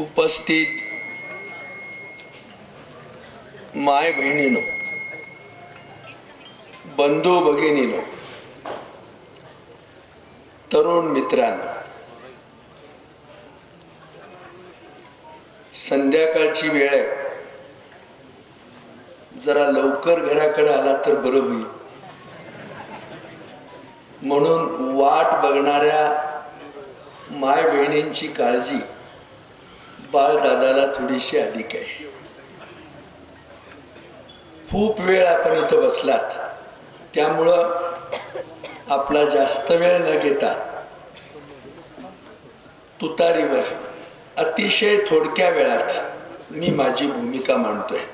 उपस्थित माय बहिणीनो बंधू भगिनीनो तरुण मित्रांनो संध्याकाळची वेळ आहे. जरा लवकर घराकडे आला तर बरं होईल. म्हणून वाट बघणाऱ्या माय बहिणींची काळजी बाळदादाला थोडीशी अधिक आहे. खूप वेळ आपण इथं बसलात. त्यामुळं आपला जास्त वेळ न घेता तुतारीवर अतिशय थोडक्या वेळात मी माझी भूमिका मांडतोय.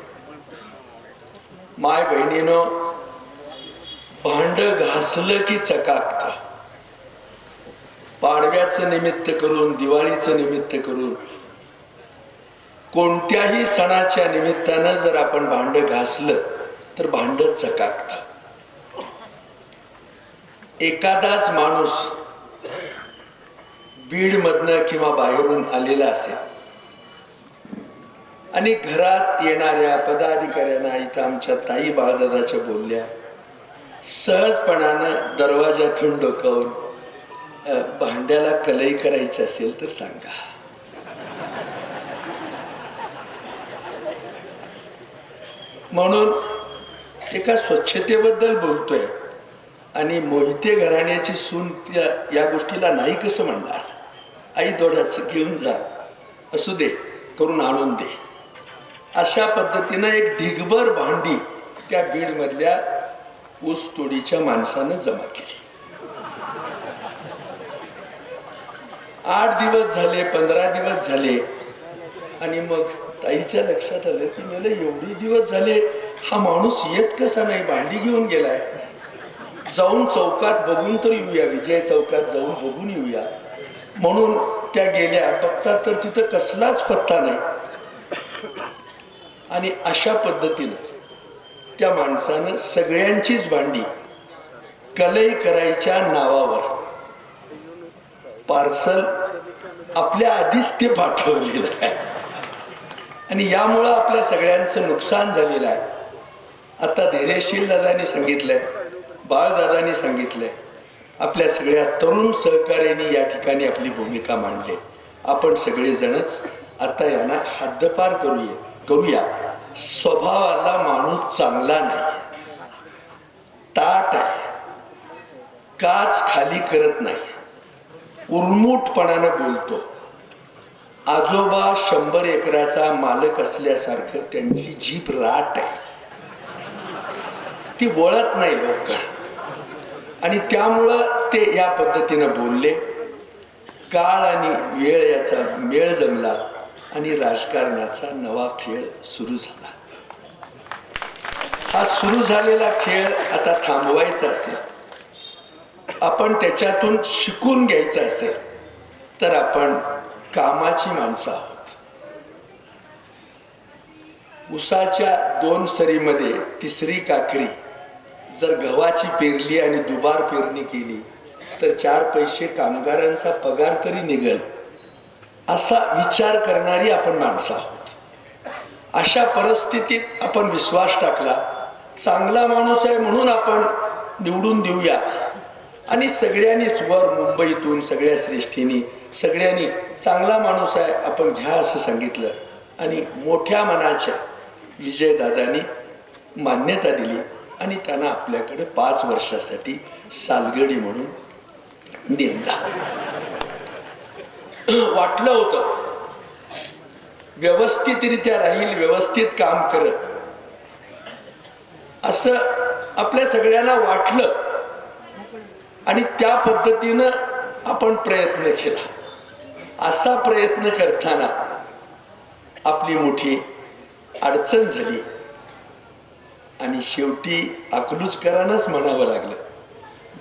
माय बहिणीनं भांड घासलं की चकाकत. पाडव्याचं निमित्त करून दिवाळीचं निमित्त करून कोणत्याही सणाच्या निमित्तानं जर आपण भांड घासलं तर भांड चकाकत. एखादाच माणूस बीडमधनं किंवा बाहेरून आलेला असेल आणि घरात येणाऱ्या पदाधिकाऱ्यांना इथं आमच्या ताई बाळदादाच्या बोलल्या सहजपणानं दरवाजातून डोकावून भांड्याला कलई करायची असेल तर सांगा. म्हणून एका स्वच्छतेबद्दल बोलतोय. आणि मोहिते घराण्याची सून त्या या गोष्टीला नाही कसं म्हणणार? आई दोडाचं घेऊन जा. असू दे करून आणून दे. अशा पद्धतीनं एक ढिगभर भांडी त्या बीडमधल्या ऊस तोडीच्या माणसानं जमा केली. आठ दिवस झाले पंधरा दिवस झाले. आणि मग ताईच्या लक्षात आलं की मला एवढे दिवस झाले हा माणूस येत कसा नाही? भांडी घेऊन गेलाय. जाऊन चौकात बघून तर येऊया विजय चौकात जाऊन बघून येऊया. म्हणून त्या गेल्या बघतात तर तिथं कसलाच पत्ता नाही. आणि अशा पद्धतीनं त्या माणसानं सगळ्यांचीच भांडी कलई करायच्या नावावर पार्सल आपल्या आधीच ते पाठवलेलं आहे. आणि यामुळं आपल्या सगळ्यांचं नुकसान झालेलं आहे. आता धैर्यशील दादानी सांगितलंय बाळदादानी सांगितलंय आपल्या सगळ्या तरुण सहकार्याने या ठिकाणी आपली भूमिका मांडली. आपण सगळेजणच आता यांना हद्दपार करूया करूया. स्वभावाला माणूस चांगला नाही. ताट आहे. काच खाली करत नाही. उर्मुटपणानं बोलतो. आजोबा शंभर एकराचा मालक असल्यासारखं त्यांची जीभ राट आहे. ती वळत नाही लोक आणि त्यामुळं ते या पद्धतीनं बोलले. काळ आणि वेळ याचा मेळ जमला आणि राजकारणाचा नवा खेळ सुरू झाला. हा सुरू झालेला खेळ आता थांबवायचा असेल. आपण त्याच्यातून शिकून घ्यायचं असेल तर आपण कामाची माणसं आहोत. उसाच्या दोन सरीमध्ये तिसरी काकरी जर गव्हाची पेरली आणि दुबार पेरणी केली तर चार पैसे कामगारांचा पगार तरी निघल असा विचार करणारी आपण माणसं आहोत. अशा परिस्थितीत आपण विश्वास टाकला चांगला माणूस आहे म्हणून आपण निवडून देऊया. आणि सगळ्यांनीच वर मुंबईतून सगळ्या श्रेष्ठीने सगळ्यांनी चांगला माणूस आहे आपण घ्या असं सांगितलं. आणि मोठ्या मनाच्या विजयदादांनी मान्यता दिली आणि त्यांना आपल्याकडे पाच वर्षासाठी सालगडी म्हणून नेमला. वाटलं होतं व्यवस्थितरित्या राहील व्यवस्थित काम करत. असं आपल्या सगळ्यांना वाटलं. आणि त्या पद्धतीनं आपण प्रयत्न केला. असा प्रयत्न करताना आपली मोठी अडचण झाली. आणि शेवटी अकलूजकरांनाच म्हणावं लागलं.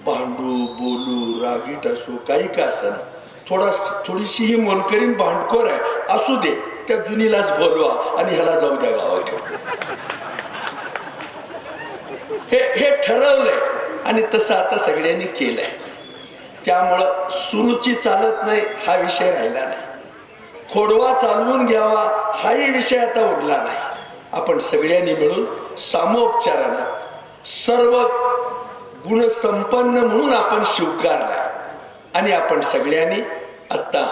भांडू बोलू रागीट असो काही का असं थोडा थोडीशी ही मनकरीन भांडखोर आहे. असू दे त्या जुनीलाच बोलवा आणि ह्याला जाऊ द्या गावात. हे हे ठरवलंय. आणि तसं आता सगळ्यांनी केलंय. त्यामुळं सुरुची चालत नाही हा विषय राहिला नाही. खोडवा चालवून घ्यावा हाही विषय आता उरला नाही. आपण सगळ्यांनी मिळून सामोपचारानं सर्व गुणसंपन्न म्हणून आपण स्वीकारला. आणि आपण सगळ्यांनी आता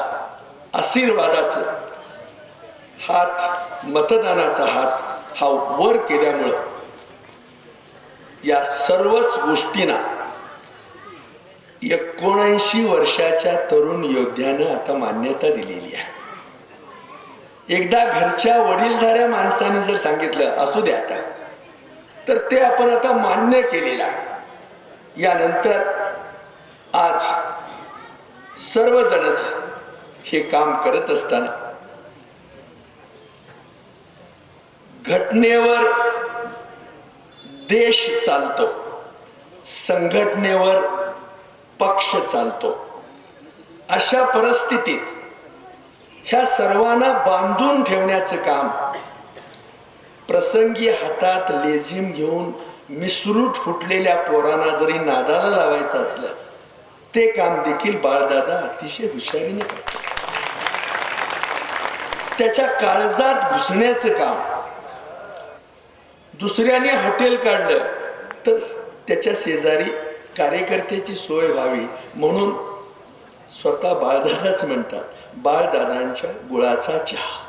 आशीर्वादाचं हात मतदानाचा हात हा वर केल्यामुळं या सर्वच गोष्टींना एकोणऐंशी वर्षाच्या तरुण योद्ध्यानं आता मान्यता दिलेली आहे. एकदा घरच्या वडीलधाऱ्या माणसाने जर सांगितलं असू द्या आता तर ते आपण आता मान्य केलेलं आहे. यानंतर आज सर्वजणच हे काम करत असताना घटनेवर देश चालतो. संघटनेवर पक्ष चालतो. अशा परिस्थितीत ह्या सर्वांना बांधून ठेवण्याचं काम प्रसंगी हातात लेझिम घेऊन मिसरूट फुटलेल्या पोरांना जरी नादाला लावायचं असलं ते काम देखील बाळदादा अतिशय हुशारीने त्याच्या काळजात घुसण्याचं काम. दुसऱ्याने हॉटेल काढलं तर त्याच्या शेजारी कार्यकर्त्याची सोय व्हावी म्हणून स्वतः बाळदादाच म्हणतात बाळदादांच्या गुळाचा चहा.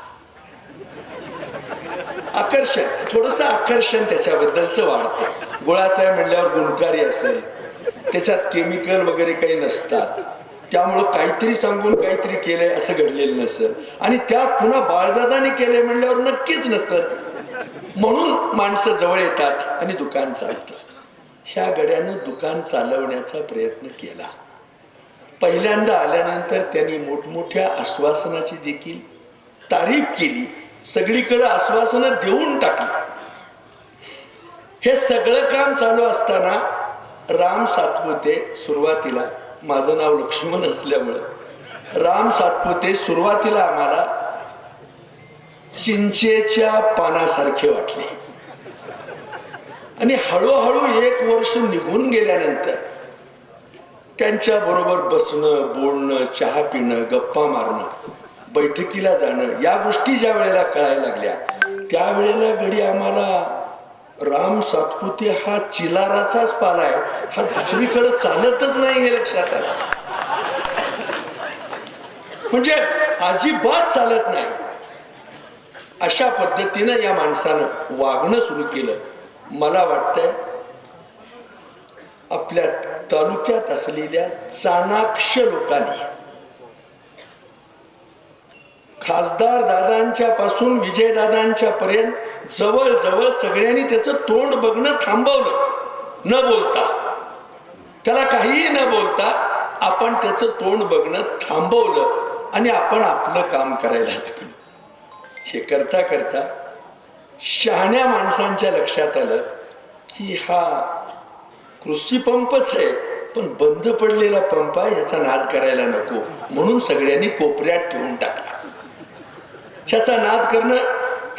आकर्षण थोडस आकर्षण त्याच्याबद्दलच वाढतं. गुळाचा आहे म्हणल्यावर गुणकारी असेल. त्याच्यात केमिकल वगैरे काही नसतात. त्यामुळं काहीतरी सांगून काहीतरी केलंय असं घडलेलं नसेल आणि त्यात पुन्हा बाळदादाने केलंय म्हणल्यावर नक्कीच नसतं. म्हणून माणसं जवळ येतात आणि दुकान चालतं ह्या गड्यानं दुकान चालवण्याचा प्रयत्न केला. पहिल्यांदा आल्यानंतर त्यांनी मोठमोठ्या आश्वासनाची देखील तारीफ केली. सगळीकडे आश्वासनं देऊन टाकली. हे सगळं काम चालू असताना राम सातपुते सुरुवातीला माझं नाव लक्ष्मण असल्यामुळं राम सातपुते सुरुवातीला आम्हाला चिंचेच्या पानासारखे वाटले. आणि हळूहळू एक वर्ष निघून गेल्यानंतर त्यांच्या बरोबर बसणं बोलणं चहा पिणं गप्पा मारणं बैठकीला जाणं या गोष्टी ज्या वेळेला कळायला लागल्या त्यावेळेला घडी आम्हाला राम सातपुते हा चिलाराचाच पाला आहे. हा दुसरीकडे चालतच नाही हे लक्षात आलं. म्हणजे अजिबात चालत नाही. अशा पद्धतीनं या माणसानं वागणं सुरू केलं. मला वाटतंय आपल्या तालुक्यात असलेल्या चाणाक्ष लोकांनी खासदार दादांच्या पासून विजयदादांच्या पर्यंत जवळजवळ सगळ्यांनी त्याचं तोंड बघणं थांबवलं. न बोलता. त्याला काहीही न बोलता आपण त्याचं तोंड बघणं थांबवलं आणि आपण आपलं काम करायला लागलो. हे करता करता शहाण्या माणसांच्या लक्षात आलं की हा कृषी पंपच आहे पण बंद पडलेला पंप आहे याचा नाद करायला नको. म्हणून सगळ्यांनी कोपऱ्यात ठेवून टाकला. ह्याचा नाद करणं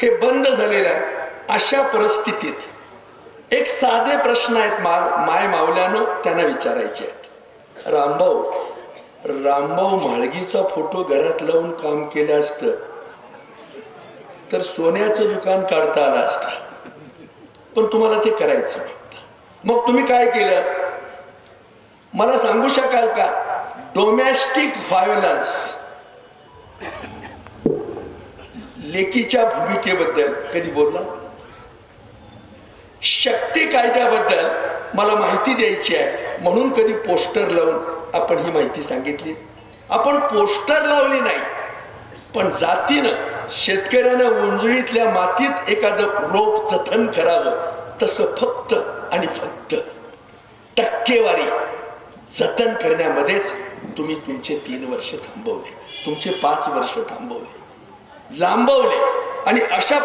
हे बंद झालेलं आहे. अशा परिस्थितीत एक साधे प्रश्न आहेत मा माय मावल्यानं त्यांना विचारायचे आहेत. रामभाऊ रामभाऊ म्हाळगीचा फोटो घरात लावून काम केलं असतं. तर सोन्याचं दुकान काढता आलं असतं. पण तुम्हाला ते करायचं फक्त. मग तुम्ही काय केलं? मला सांगू शकाल का? डोमॅस्टिक व्हायोलन्स लेकीच्या भूमिकेबद्दल कधी बोलला शक्ती कायद्याबद्दल मला माहिती द्यायची आहे. म्हणून कधी पोस्टर लावून आपण ही माहिती सांगितली. आपण पोस्टर लावली नाही पण जातीनं शेतकऱ्यानं उंजळीतल्या मातीत एखादं रोप जतन करावं. तसं फक्त आणि फक्त टक्केवारी जतन करण्यामध्येच तुम्ही तुमचे तीन वर्ष थांबवले. तुमचे पाच वर्ष थांबवले. लांबवले. आणि अशा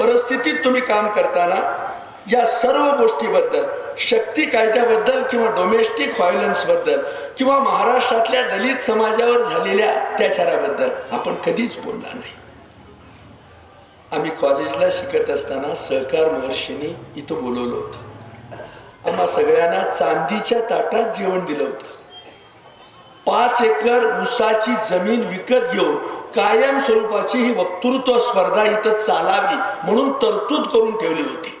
परिस्थितीत तुम्ही काम करताना या सर्व गोष्टीबद्दल शक्ती कायद्याबद्दल किंवा डोमेस्टिक व्हायलन्सबद्दल किंवा महाराष्ट्रातल्या दलित समाजावर झालेल्या अत्याचाराबद्दल आपण कधीच बोलला नाही. आम्ही कॉलेजला शिकत असताना सहकार महर्षींनी इथं बोलवलं होतं. आम्हा सगळ्यांना चांदीच्या ताटात जेवण दिलं होतं. पाच एकर ऊसाची जमीन विकत घेऊन कायम स्वरूपाची ही वक्तृत्व स्पर्धा इथं चालावी म्हणून तरतूद करून ठेवली होती.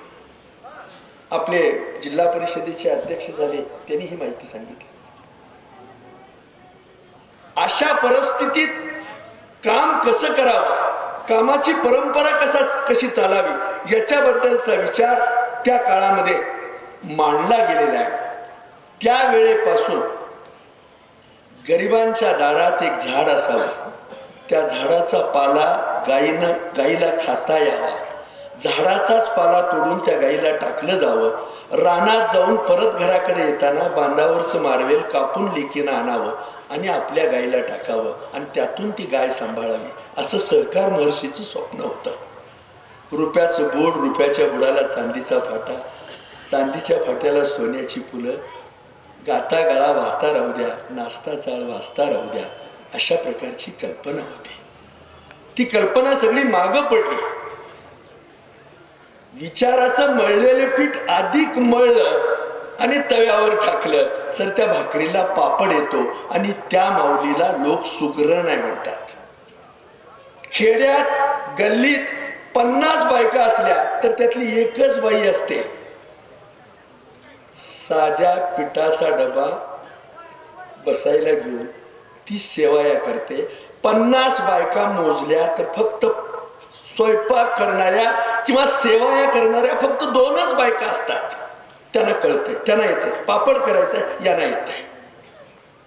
आपले जिल्हा परिषदेचे अध्यक्ष झाले त्यांनी ही माहिती सांगितली. अशा परिस्थितीत काम कसं करावं? कामाची परंपरा कसा कशी चालावी याच्याबद्दलचा विचार त्या काळामध्ये मांडला गेलेला आहे. त्यावेळेपासून गरिबांच्या दारात एक झाड असावं. त्या झाडाचा पाला गायीनं गाईला खाता यावा. झाडाचाच पाला तोडून त्या गाईला टाकलं जावं. रानात जाऊन परत घराकडे येताना बांधावरचं मार्वेल कापून लेकीनं आणावं आणि आपल्या गाईला टाकावं आणि त्यातून ती गाय सांभाळावी. असं सहकार महर्षीचं स्वप्न होतं. रुपयाचं बोड रुपयाच्या बुडाला चांदीचा फाटा चांदीच्या फाट्याला सोन्याची फुलं गाता गळा वाहता राहू द्या नाचता चाळ वाचता राहू द्या अशा प्रकारची कल्पना होती. ती कल्पना सगळी मागं पडली. विचाराचं मळलेले पीठ अधिक मळलं आणि तव्यावर टाकलं तर त्या भाकरीला पापड येतो आणि त्या माऊलीला लोक सुग्र नाही म्हणतात. खेड्यात गल्लीत पन्नास बायका असल्या तर त्यातली एकच बाई असते. साध्या पिठाचा डबा बसायला घेऊन ती सेवाया करते. पन्नास बायका मोजल्या तर फक्त स्वयंपाक करणाऱ्या किंवा सेवाया करणाऱ्या फक्त दोनच बायका असतात. त्यांना कळते त्यांना येते पापड करायचं यांना येत आहे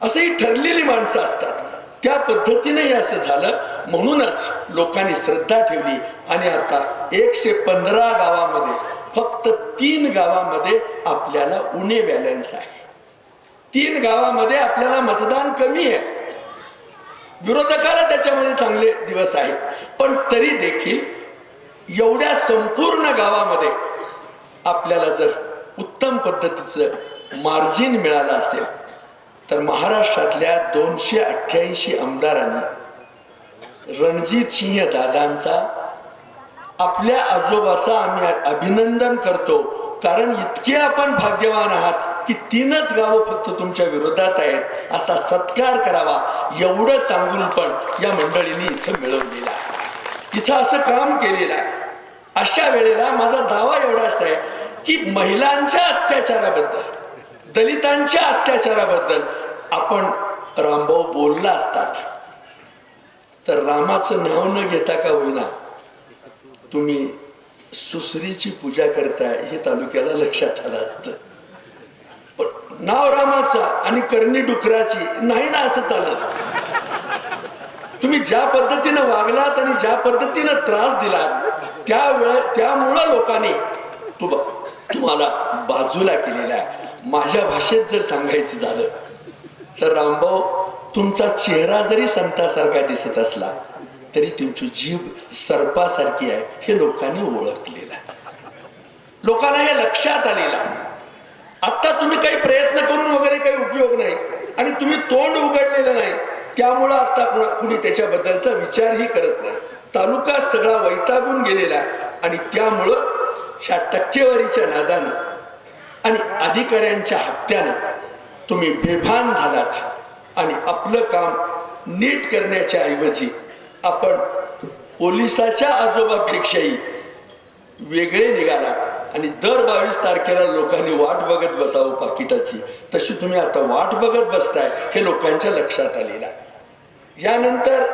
असंही ठरलेली माणसं असतात. त्या पद्धतीने असं झालं. म्हणूनच लोकांनी श्रद्धा ठेवली. आणि आता एकशे पंधरा गावामध्ये फक्त तीन गावामध्ये आपल्याला उणे बॅलन्स आहे. तीन गावामध्ये आपल्याला मतदान कमी आहे. विरोधकाला त्याच्यामध्ये चांगले दिवस आहेत. पण तरी देखील एवढ्या संपूर्ण गावामध्ये आपल्याला जर उत्तम पद्धतीचं मार्जिन मिळालं असेल तर महाराष्ट्रातल्या दोनशे अठ्ठ्याऐंशी आमदारांनी रणजित सिंह दादांचा आपल्या आजोबाचा आम्ही अभिनंदन करतो. कारण इतके आपण भाग्यवान आहात की तीनच गावं फक्त तुमच्या विरोधात आहेत असा सत्कार करावा एवढं चांगुलपण या मंडळीने इथं मिळवलेलं आहे. इथं असं काम केलेलं आहे. अशा वेळेला माझा दावा एवढाच आहे की महिलांच्या अत्याचाराबद्दल दलितांच्या अत्याचाराबद्दल आपण रामभाऊ बोलला असतात. तर रामाचं नाव न घेता का होईना तुम्ही सुसरीची पूजा करताय हे तालुक्याला लक्षात आलं असतं. पण नाव रामाचा आणि करणी डुकराची नाही ना असं चालत. तुम्ही ज्या पद्धतीनं वागलात आणि ज्या पद्धतीनं त्रास दिलात त्या वेळ त्यामुळं लोकांनी तुम्हाला बाजूला केलेला आहे माझ्या भाषेत जर सांगायचं झालं तर रामभाऊ तुमचा चेहरा जरी संतासारखा दिसत असला तरी तुमची जीभ सर्पासारखी आहे हे लोकांनी ओळखलेलं आहे. लोकांना हे लक्षात आलेलं आहे. आत्ता तुम्ही काही प्रयत्न करून वगैरे काही उपयोग नाही आणि तुम्ही तोंड उघडलेलं नाही त्यामुळं आता कुणी त्याच्याबद्दलचा विचारही करत नाही. तालुका सगळा वैतागून गेलेला आहे आणि त्यामुळं ह्या टक्केवारीच्या नादानं आणि अधिकाऱ्यांच्या हत्याने तुम्ही बेभान झालात. आणि आपलं काम नीट करण्याच्या ऐवजी आपण पोलिसाच्या आजोबापेक्षाही वेगळे निघालात. आणि दर बावीस तारखेला लोकांनी वाट बघत बसावं पाकिटाची. तशी तुम्ही आता वाट बघत बसताय हे लोकांच्या लक्षात आलेलं आहे. यानंतर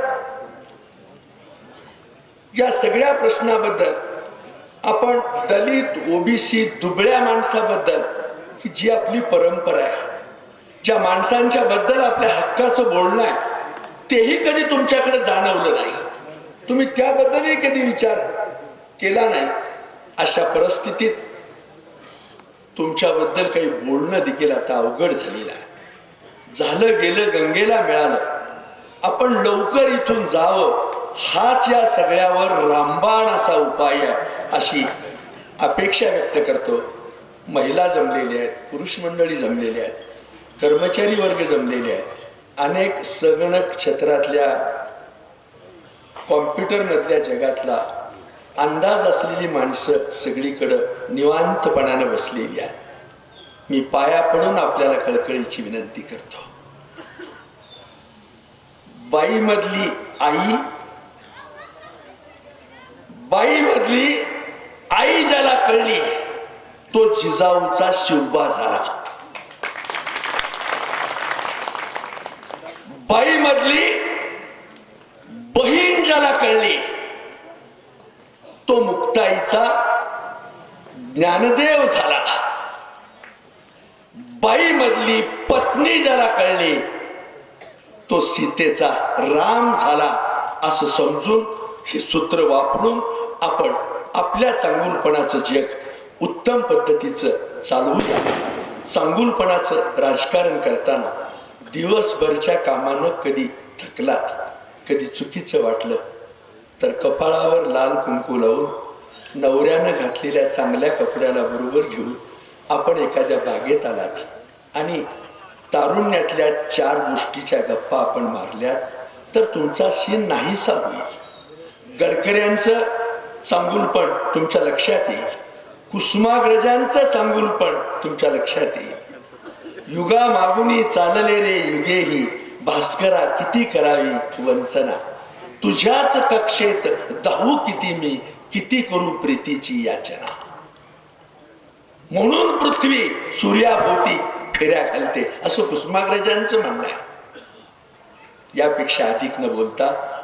या सगळ्या प्रश्नाबद्दल आपण दलित ओबीसी दुबळ्या माणसाबद्दल की जी आपली परंपरा आहे ज्या माणसांच्या बद्दल आपल्या हक्काचं बोलणं आहे तेही कधी तुमच्याकडे जाणवलं नाही. तुम्ही त्याबद्दलही कधी विचार केला नाही. अशा परिस्थितीत तुमच्याबद्दल काही बोलणं देखील आता अवघड झालेलं आहे. झालं गेलं गंगेला मिळालं. आपण लवकर इथून जावं हाच या सगळ्यावर रामबाण असा उपाय आहे अशी अपेक्षा व्यक्त करतो. महिला जमलेल्या आहेत पुरुष मंडळी जमलेल्या आहेत कर्मचारी वर्ग जमलेले आहेत. अनेक संगणक क्षेत्रातल्या कॉम्प्युटरमधल्या जगातला अंदाज असलेली माणसं सगळीकडं निवांतपणानं बसलेली आहेत. मी पाया पडून आपल्याला कळकळीची विनंती करतो. बाईमधली आई बाई मधली आई ज्याला कळली तो जिजाऊचा शिवबा झाला. बाई मधली बहीण ज्याला कळली तो मुक्ताईचा ज्ञानदेव झाला. बाई मधली पत्नी ज्याला कळली तो सीतेचा राम झाला असं समजून हे सूत्र वापरून आपण आपल्या चांगुलपणाचं जग उत्तम पद्धतीचं चालवू द्या चांगुलपणाचं राजकारण करताना दिवसभरच्या कामानं कधी थकलात कधी चुकीचं वाटलं तर कपाळावर लाल कुंकू लावून नवऱ्यानं घातलेल्या चांगल्या कपड्याला बरोबर घेऊन आपण एखाद्या बागेत आलात आणि तारुण्यातल्या चार गोष्टीच्या गप्पा आपण मारल्यात तर तुमचा शीन नाहीसा होईल. गडकऱ्यांचं चांगुलपण तुमच्या लक्षात येईल. कुसुमाग्रजांचं चांगुलपण तुमच्या लक्षात येईल. युगा मागुनी चालले रे युगेही. भास्करा किती करावी वंचना. तुझ्याच कक्षेत दाहू किती मी किती करू प्रीतीची याचना. म्हणून पृथ्वी सूर्याभोवती फेऱ्या घालते असं कुसुमाग्रजांचं म्हणणं आहे. यापेक्षा अधिक न बोलता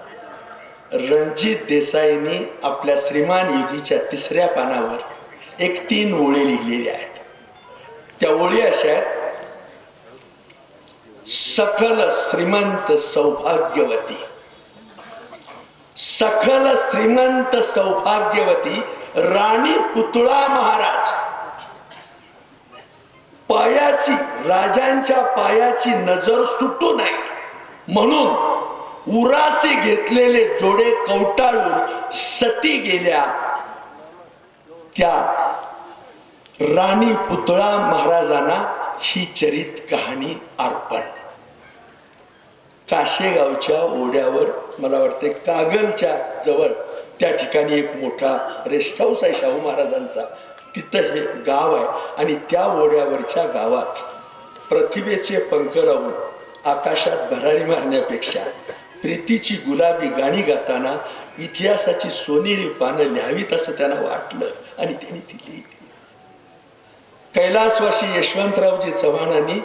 रणजित देसाईंनी आपल्या श्रीमान युगीच्या तिसऱ्या पानावर एक तीन ओळी लिहिलेल्या आहेत. त्या ओळी अशा आहेत. सकल श्रीमंत सौभाग्यवती. सकल श्रीमंत सौभाग्यवती राणी पुतळा महाराज. पायाची राजांच्या पायाची नजर सुटू नये. म्हणून उरासे घेतलेले जोडे कवटाळून सती गेल्या. त्या राणी पुतळा महाराजांना ही चरित कहाणी अर्पण. काशेगावच्या ओढ्यावर मला वाटते कागलच्या जवळ त्या ठिकाणी एक मोठा रेस्ट हाऊस आहे शाहू महाराजांचा. तिथं हे गाव आहे आणि त्या ओढ्यावरच्या गावात प्रतिभेचे पंख राहून आकाशात भरारी मारण्यापेक्षा प्रीतीची गुलाबी गाणी गाताना इतिहासाची सोनेरी पानं लिहावीत असं त्यांना वाटलं. आणि त्यांनी ती लिहिली. कैलासवासी यशवंतरावजी चव्हाणांनी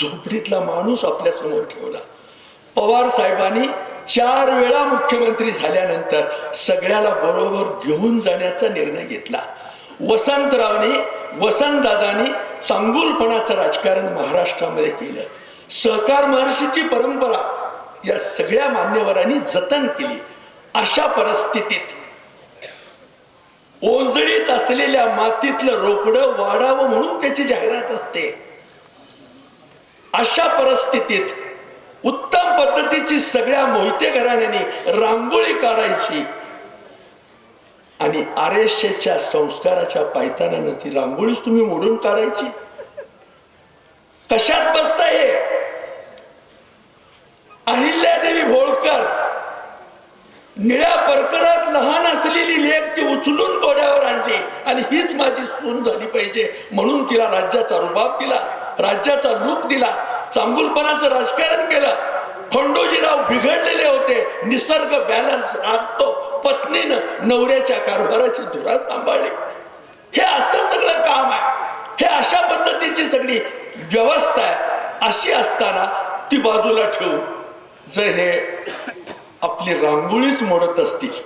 झोपडीतला माणूस आपल्यासमोर ठेवला. पवार साहेबांनी चार वेळा मुख्यमंत्री झाल्यानंतर सगळ्याला बरोबर घेऊन जाण्याचा निर्णय घेतला. वसंतरावनी वसंतदादांनी चांगुलपणाचं राजकारण महाराष्ट्रामध्ये केलं. सहकार महर्षीची परंपरा या सगळ्या मान्यवरांनी जतन केली. अशा परिस्थितीत ओंजळीत असलेल्या मातीतलं रोकडं वाढावं म्हणून त्याची जाहिरात असते. अशा परिस्थितीत उत्तम पद्धतीची सगळ्या मोहिते घराण्याने रांगोळी काढायची आणि आरेशेच्या संस्काराच्या पायतानानं ती रांगोळीच तुम्ही मोडून काढायची. कशात बसता हे? अहिल्यादेवी होळकर निळ्या परकरात लहान असलेली लेख ती उचलून गोड्यावर आणली आणि हीच माझी सून झाली पाहिजे म्हणून तिला राज्याचा रुबाब दिला राज्याचा लूप दिला चांगुलपणाचं राजकारण केलं. खंडोजीराव बिघडलेले होते निसर्ग बॅलन्स राखतो पत्नीनं नवऱ्याच्या कारभाराची धुरा सांभाळली. हे असं सगळं काम आहे हे अशा पद्धतीची सगळी व्यवस्था आहे. अशी असताना ती बाजूला ठेवून जर हे आपली रांगोळीच मोडत असतील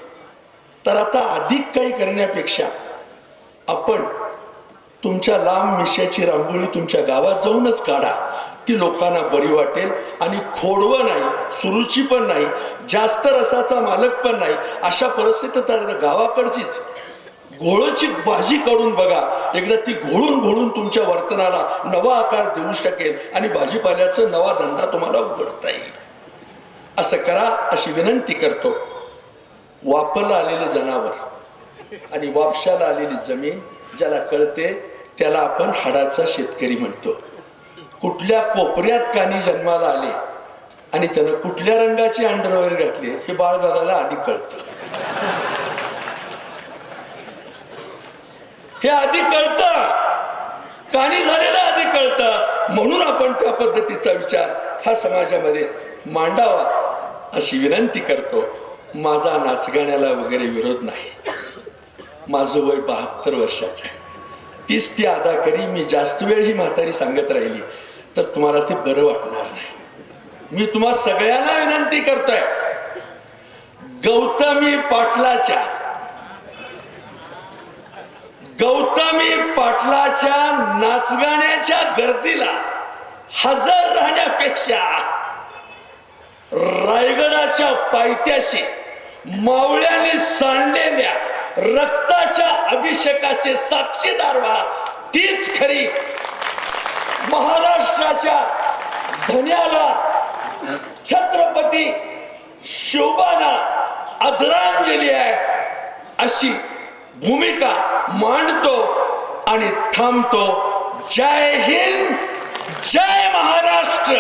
तर आता अधिक काही करण्यापेक्षा आपण तुमच्या लांब मिश्याची रांगोळी तुमच्या गावात जाऊनच काढा. ती लोकांना बरी वाटेल आणि खोडवं नाही सुरुची पण नाही जास्त रसाचा मालक पण नाही अशा परिस्थितीत आता गावाकडचीच घोळची भाजी काढून बघा. एकदा ती घोळून घोळून तुमच्या वर्तनाला नवा आकार देऊ शकेल आणि भाजीपाल्याचा नवा धंदा तुम्हाला उघडता येईल. असं करा अशी विनंती करतो. वापरला आलेलं जनावर आणि वापशाला आलेली जमीन ज्याला कळते त्याला आपण हाडाचा शेतकरी म्हणतो. कुठल्या कोपऱ्यात कानी जन्माला आले आणि त्यानं कुठल्या रंगाची अंडरवेअर घातली हे बाळदादाला आधी कळतं. हे आधी कळतं. कानी झालेलं आधी कळतं. म्हणून आपण त्या पद्धतीचा विचार हा समाजामध्ये मांडावा. अशी विनंती करतो माझा नाचगाण्याला वगैरे विरोध नाही. माझं वय बहात्तर वर्षाचं आहे. तीच ती अदा करी मी जास्त वेळ ही म्हातारी सांगत राहिली तर तुम्हाला ते बरं वाटणार नाही. मी तुम्हा सगळ्यांना विनंती करतोय गौतमी पाटलाच्या गौतमी पाटलाच्या नाचगाण्याच्या गर्दीला हजर राहण्यापेक्षा रायगडाच्या पायथ्याशी मावळ्याने सांडलेल्या रक्ताच्या अभिषेकाचे साक्षीदार व्हा. तीच खरी महाराष्ट्राच्या धन्याला छत्रपती शोभाना आदरांजली आहे अशी भूमिका मांडतो आणि थांबतो. जय हिंद जय महाराष्ट्र.